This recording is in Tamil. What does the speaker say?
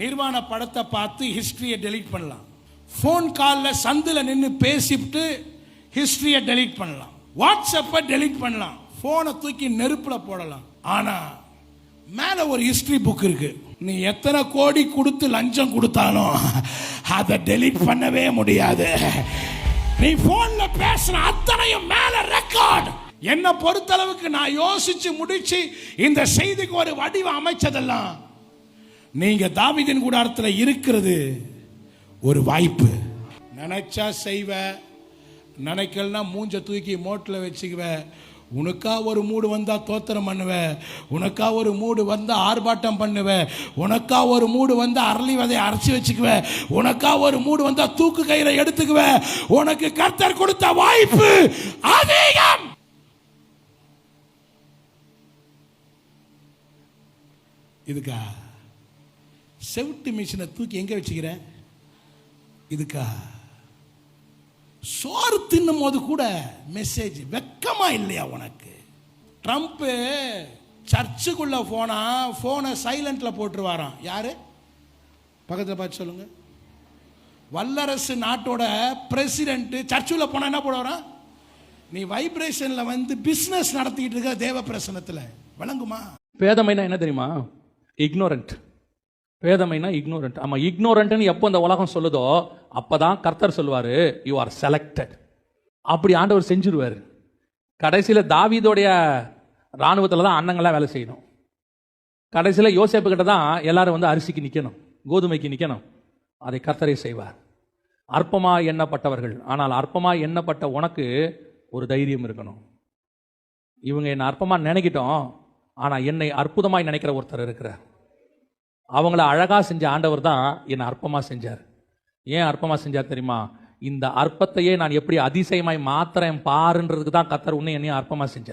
நிர்வாண படத்தை பார்த்து ஹிஸ்ட்ரியை டெலீட் பண்ணலாம். ஃபோன் காலில் சந்தில் நின்று பேசிவிட்டு ஹிஸ்ட்ரியை டெலீட் பண்ணலாம். வாட்ஸ்அப்பை டெலீட் பண்ணலாம். ஃபோனை தூக்கி நெருப்பில் போடலாம். ஆனால் மேலே ஒரு ஹிஸ்ட்ரி புக் இருக்கு. நீ எத்தனை கோடி கொடுத்து லஞ்சம் கொடுத்தாலும் அதை டெலீட் பண்ணவே முடியாது. நீ ஃபோனில் பேசுன அத்தனையும் மேல ரெக்கார்ட் என்னை பொறுத்தளவுக்கு நான் யோசிச்சு முடிச்சு இந்த செய்திக்கு ஒரு வடிவம் அமைச்சதெல்லாம் நீங்க தாவிதின் கூடாரத்தில் இருக்கிறது ஒரு வாய்ப்பு. நினைச்சா செய்வ நினைக்கலனா மூஞ்ச தூக்கி மோட்டில் வச்சுக்குவ. உனக்கா ஒரு மூடு வந்தா தோத்திரம் பண்ணுவ. உனக்கா ஒரு மூடு வந்தா ஆர்ப்பாட்டம் பண்ணுவ. உனக்கா ஒரு மூடு வந்தா அரளி விதையை அரைச்சி வச்சுக்குவ. உனக்கா ஒரு மூடு வந்தா தூக்கு கயிறை எடுத்துக்குவ. உனக்கு கர்த்தர் கொடுத்த வாய்ப்பு அதிகம்! இதுக்கா? செவிட்டு மிஷினை தூக்கி எங்கே வச்சுக்கிற இதுக்கா. சோறு தின்னும் போது கூட மெசேஜ் வெக்கமா இல்லையா உனக்கு? ட்ரம்ப்பு சர்ச்சுக்குள்ளே போனா ஃபோனை சைலண்டில் போட்டுருவாராம். யார்? பக்கத்தில் பார்த்து சொல்லுங்கள் வல்லரசு நாட்டோட பிரசிடென்ட்டு சர்ச்சுள்ள போனால் என்ன போடுவாராம்? நீ வைப்ரேஷனில் வந்து பிஸ்னஸ் நடத்திக்கிட்டு இருக்க தேவ பிரசனத்தில். விளங்குமா பேதமைனா என்ன தெரியுமா? இக்னோரண்ட் பேதமைனா இக்னோரண்ட் ஆமா இக்னோரண்ட்னு எப்போ இந்த உலகம் சொல்லுதோ அப்பதான் கர்த்தர் சொல்லுவார் யூ ஆர் செலக்டட் அப்படி ஆண்டவர் செஞ்சிருவார். கடைசியில் தாவீதோடைய இராணுவத்தில் தான் அண்ணங்கள்லாம் வேலை செய்யணும். கடைசியில் யோசிப்பு கிட்ட தான் எல்லாரும் வந்து அரிசிக்கு நிற்கணும் கோதுமைக்கு நிற்கணும் அதை கர்த்தரை செய்வார். அற்பமாக எண்ணப்பட்டவர்கள். ஆனால் அற்பமாக எண்ணப்பட்ட உனக்கு ஒரு தைரியம் இருக்கணும். இவங்க என்னை அற்பமாக நினைக்கிட்டோம் ஆனால் என்னை அற்புதமாக நினைக்கிற ஒருத்தர் இருக்கிறார். அவங்கள அழகாக செஞ்ச ஆண்டவர் தான் என்னை அற்பமாக செஞ்சார். ஏன் அற்பமாக செஞ்சார் தெரியுமா? இந்த அற்பத்தையே நான் எப்படி அதிசயமாய் மாத்திரேன் பாருன்றதுக்கு தான் கத்தர் உன்னை என்னையும் அற்பமாக செஞ்சார்.